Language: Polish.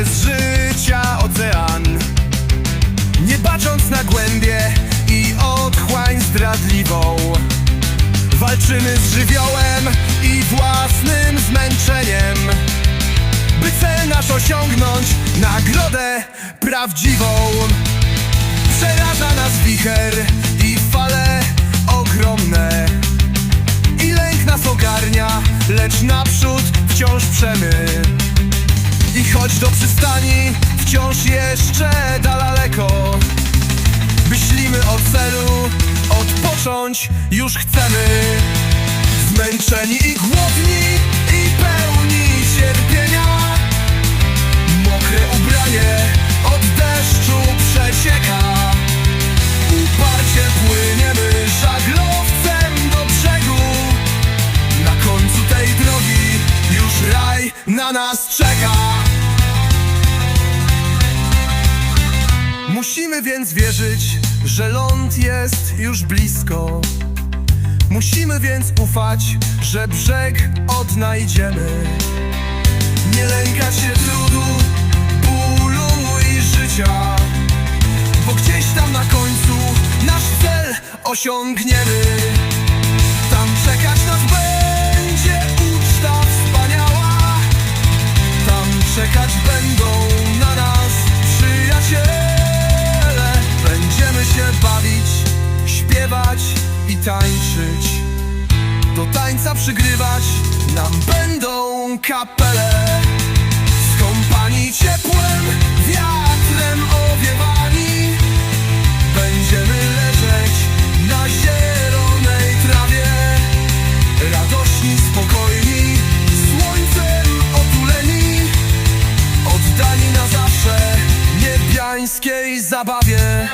bez życia ocean. Nie bacząc na głębie i otchłań zdradliwą. Walczymy z żywiołem i własnym zmęczeniem. By cel nasz osiągnąć, nagrodę prawdziwą I choć do przystani wciąż jeszcze daleko Myślimy o celu, odpocząć już chcemy. Zmęczeni i głodni i pełni na nas czeka. Musimy więc wierzyć, że ląd jest już blisko. Musimy więc ufać, że brzeg odnajdziemy. Nie lękać się trudu, bólu i życia Bo gdzieś tam na końcu nasz cel osiągniemy i tańczyć. Do tańca przygrywać nam będą kapele. Skąpani ciepłem, wiatrem owiewani. Będziemy leżeć na zielonej trawie. Radośni, spokojni, słońcem otuleni. Oddani na zawsze niebiańskiej zabawie.